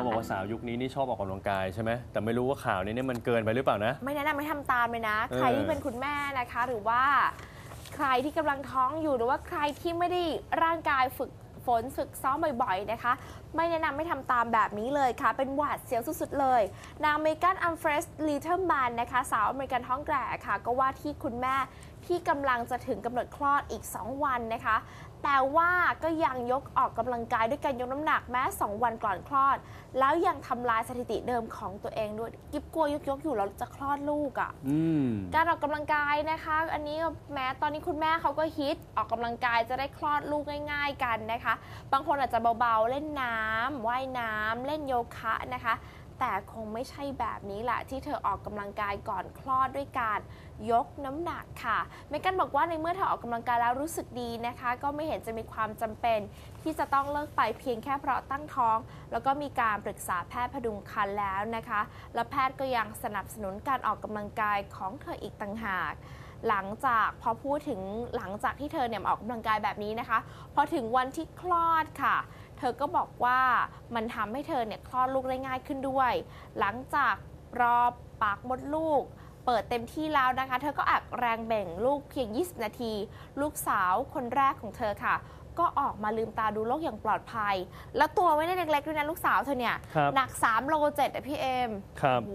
เขาบอกว่าสาวยุคนี้นี่ชอบออกกำลังกายใช่ไหมแต่ไม่รู้ว่าข่าวนี้เนี่ยมันเกินไปหรือเปล่านะ ไม่แนะนำให้ทำตามเลยนะเออใครที่เป็นคุณแม่นะคะ หรือว่าใครที่กำลังท้องอยู่หรือว่าใครที่ไม่ได้ร่างกายฝึกฝนฝึกซ้อมบ่อยๆนะคะ ไม่แนะนำให้ทำตามแบบนี้เลยค่ะ เป็นหวาดเสียวสุดๆเลย นางเมกันอัมเฟรสลีเทอร์แมนนะคะ สาวอเมริกันท้องแก่ค่ะ ก็ว่าที่คุณแม่ที่กำลังจะถึงกำหนดคลอดอีก 2 วันนะคะ แต่ว่าก็ยังยกออกกำลังกายด้วยการยกน้ำหนักแม้ 2 วันก่อนคลอด แล้วยังทำลายสถิติเดิมของตัวเองด้วยกิบกลัวยกๆอยู่แล้วจะคลอดลูกอะ่ะอืมการออกกำลังกายนะคะ อันนี้แม้ตอนนี้คุณแม่เขาก็ฮิตออกกำลังกายจะได้คลอดลูกง่าย ๆ กันนะคะ บางคนอาจจะเบาๆเล่นน้ำว่ายน้ำเล่นโยคะนะคะ แต่คงไม่ใช่แบบนี้แหละที่เธอออกกำลังกายก่อนคลอดด้วยการยกน้ำหนักค่ะเมกันบอกว่าในเมื่อเธอออกกำลังกายแล้วรู้สึกดีนะคะ ก็ไม่เห็นจะมีความจำเป็น ที่จะต้องเลิกไปเพียงแค่เพราะตั้งท้อง แล้วก็มีการปรึกษาแพทย์พดุงครรภ์แล้วนะคะ และแพทย์ก็ยังสนับสนุนการออกกำลังกายของเธออีกต่างหากหลังจากพอพูดถึงหลังจากที่เธอเนี่ยออกกำลังกายแบบนี้นะคะ พอถึงวันที่คลอดค่ะ เธอก็บอกว่ามันทำให้เธอเนี่ยคลอดลูกได้ง่ายขึ้นด้วย หลังจากรอปากมดลูก เปิดเต็มที่แล้วนะคะ เธอก็อักแรงเบ่งลูกเพียง 20 นาที ลูกสาวคนแรกของเธอค่ะ ก็ออกมาลืมตาดูโลกอย่างปลอดภัย แล้วตัวไม่ได้เล็กๆด้วยนะลูกสาวเธอเนี่ยครับหนัก3โลเจ็ดอะพี่เอ็มครับโอ้โห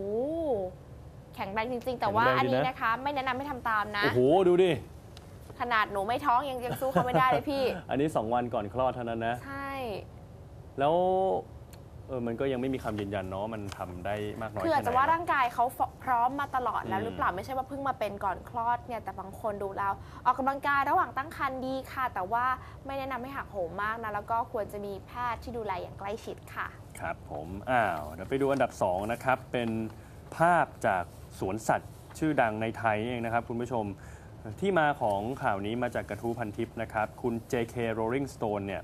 แข็งแรงจริง ๆ แต่ว่าแข็งแรงอันดีนี้นะนะคะ ไม่แนะนำให้ทำตามนะโอ้โหดูดิขนาดหนูไม่ท้องยังยังสู้เขาไม่ได้เลยพี่ อันนี้ 2 วันก่อนคลอดเท่านั้นนะ ใช่ แล้วเออมันก็ยังไม่มีคำยืนยันเนาะมันทำได้มากน้อยคืออาจแค่จะไหน ว่าเนอะร่างกายเขาพร้อมมาตลอดแล้วอืมหรือเปล่าไม่ใช่ว่าเพิ่งมาเป็นก่อนคลอดเนี่ยแต่บางคนดูแล้ว ออกกำลังกายระหว่างตั้งครรภ์ดีค่ะ แต่ว่าไม่แนะนำให้หักโหมมากนะแล้วก็ควรจะมีแพทย์ที่ดูแลอย่างใกล้ชิดค่ะ ครับผมอ้าวเดี๋ยวไปดูอันดับ 2 นะครับ เป็นภาพจากสวนสัตว์ชื่อดังในไทยเองนะครับ คุณผู้ชมที่มาของข่าวนี้มาจากกระทู้พันทิปนะครับ คุณ JK Rolling Stone เนี่ย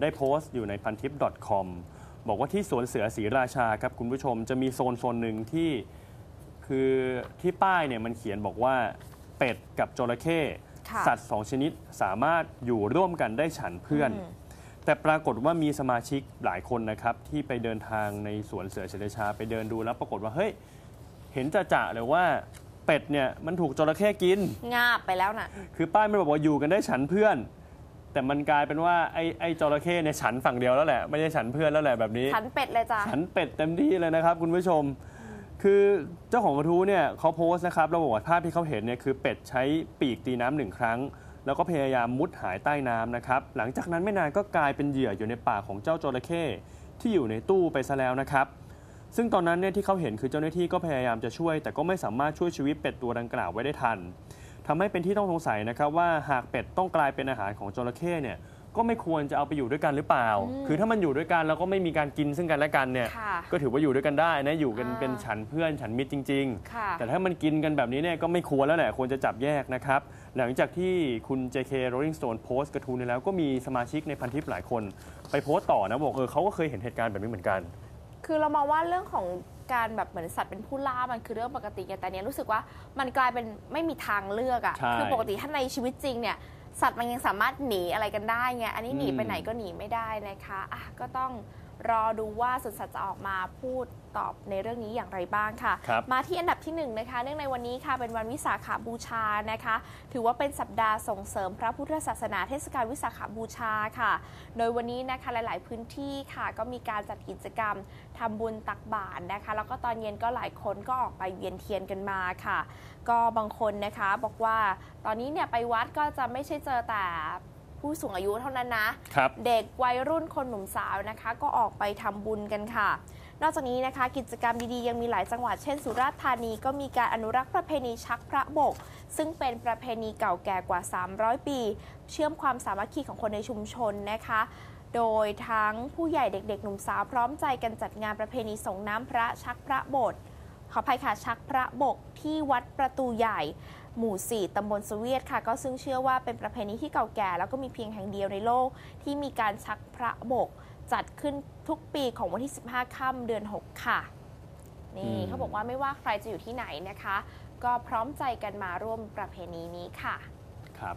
ได้โพสต์อยู่ในพันทิป .com บอกว่าที่สวนเสือศรีราชาครับคุณผู้ชมจะมีโซนโซนหนึ่งที่คือที่ป้ายเนี่ยมันเขียนบอกว่าเป็ดกับจระเข้ค่ะสัตว์สองชนิดสามารถอยู่ร่วมกันได้ฉันเพื่อน อืม แต่ปรากฏว่ามีสมาชิกหลายคนนะครับ ที่ไปเดินทางในสวนเสือเฉลิชา ไปเดินดูแล้วปรากฏว่าเฮ้ยเห็นจะจะๆเลยว่าเป็ดเนี่ยมันถูกจระเข้กิน งาบไปแล้วน่ะ คือป้ายมันบอกว่าอยู่กันได้ฉันเพื่อน แต่มันกลายเป็นว่าไอ้ไอ้จระเข้เนี่ยฉันฝั่งเดียวแล้วแหละไม่ใช่ฉันเพื่อนแล้วแหละแบบนี้ ฉันเป็ดเลยจ้ะฉันเป็ดเต็มที่เลยนะครับ คุณผู้ชม คือเจ้าของกระทู้เนี่ยเขาโพสต์นะครับแล้วบอกว่าภาพที่เขาเห็นเนี่ยคือเป็ดใช้ปีกตีน้ำหนึ่งครั้ง แล้วก็พยายามมุดหายใต้น้ำนะครับหลังจากนั้นไม่นานก็กลายเป็นเหยื่ออยู่ในปากของเจ้าจระเข้ที่อยู่ในตู้ไปซะแล้วนะครับ ซึ่งตอนนั้นเนี่ยที่เขาเห็นคือเจ้าหน้าที่ก็พยายามจะช่วย แต่ก็ไม่สามารถช่วยชีวิตเป็ดตัวดังกล่าวไว้ได้ทัน ทำให้เป็นที่ต้องสงสัยนะครับว่าหากเป็ดต้องกลายเป็นอาหารของจระเข้เนี่ยก็ไม่ควรจะเอาไปอยู่ด้วยกันหรือเปล่าอืมคือถ้ามันอยู่ด้วยกันแล้วก็ไม่มีการกินซึ่งกันและกันเนี่ยค่ะก็ถือว่าอยู่ด้วยกันได้นะ อยู่กันอ่าเป็นฉันเพื่อนฉันมิตรจริงค่ะๆแต่ถ้ามันกินกันแบบนี้เนี่ยก็ไม่ควรแล้วแหละ ควรจะจับแยกนะครับ หลังจากที่คุณ JK Rolling Stone โพสต์กระทู้นี้แล้วก็มีสมาชิกในพันทิปหลายคน ไปโพสต์ต่อนะบอกเออเขาก็เคยเห็นเหตุการณ์แบบนี้เหมือนกัน คือเรามองว่าเรื่องของ การแบบเหมือนสัตว์เป็นผู้ล่ามันคือเรื่องปกติไงแต่เนี้ยรู้สึกว่ามันกลายเป็นไม่มีทางเลือกอะใช่คืปกติถ้าในชีวิตจริงเนี่ย สัตว์มันยังสามารถหนีอะไรกันได้ไงอันนี้หนีอืมไปไหนก็หนีไม่ได้นะคะอะก็ต้อง รอดูว่าสวนสัตว์จะออกมาพูดตอบในเรื่องนี้อย่างไรบ้างค่ะครับมาที่อันดับที่หนึ่งนะคะ เนื่องในวันนี้ค่ะ เป็นวันวิสาขาบูชานะคะ ถือว่าเป็นสัปดาห์ส่งเสริมพระพุทธศาสนาเทศกาลวิสาขาบูชาค่ะ โดยวันนี้นะคะหลาย ๆ พื้นที่ค่ะ ก็มีการจัดกิจกรรมทำบุญตักบาตรนะคะ แล้วก็ตอนเย็นก็หลายคนก็ออกไปเวียนเทียนกันมาค่ะ ก็บางคนนะคะบอกว่าตอนนี้เนี่ยไปวัดก็จะไม่ใช่เจอแต่ ผู้สูงอายุเท่านั้นนะครับ เด็กวัยรุ่นคนหนุ่มสาวนะคะ ก็ออกไปทำบุญกันค่ะ นอกจากนี้นะคะ กิจกรรมดีๆ ยังมีหลายจังหวัดเช่นสุราษฎร์ธานีก็มีการอนุรักษ์ประเพณีชักพระบก ซึ่งเป็นประเพณีเก่าแก่กว่า 300 ปี เชื่อมความสามัคคีของคนในชุมชนนะคะโดยทั้งผู้ใหญ่เด็กๆ หนุ่มสาวพร้อมใจกันจัดงานประเพณีส่งน้ำพระชักพระโบสถ์ ขออภัยค่ะชักพระบกที่วัดประตูใหญ่ หมู่ 4 ตำบลสเวียตค่ะ ก็ซึ่งเชื่อว่าเป็นประเพณีที่เก่าแก่ แล้วก็มีเพียงแห่งเดียวในโลก ที่มีการชักพระบก จัดขึ้นทุกปีของวันที่ 15 ค่ำเดือน 6 ค่ะ นี่อืมเขาบอกว่าไม่ว่าใครจะอยู่ที่ไหนนะคะ ก็พร้อมใจกันมาร่วมประเพณีนี้ค่ะ ครับ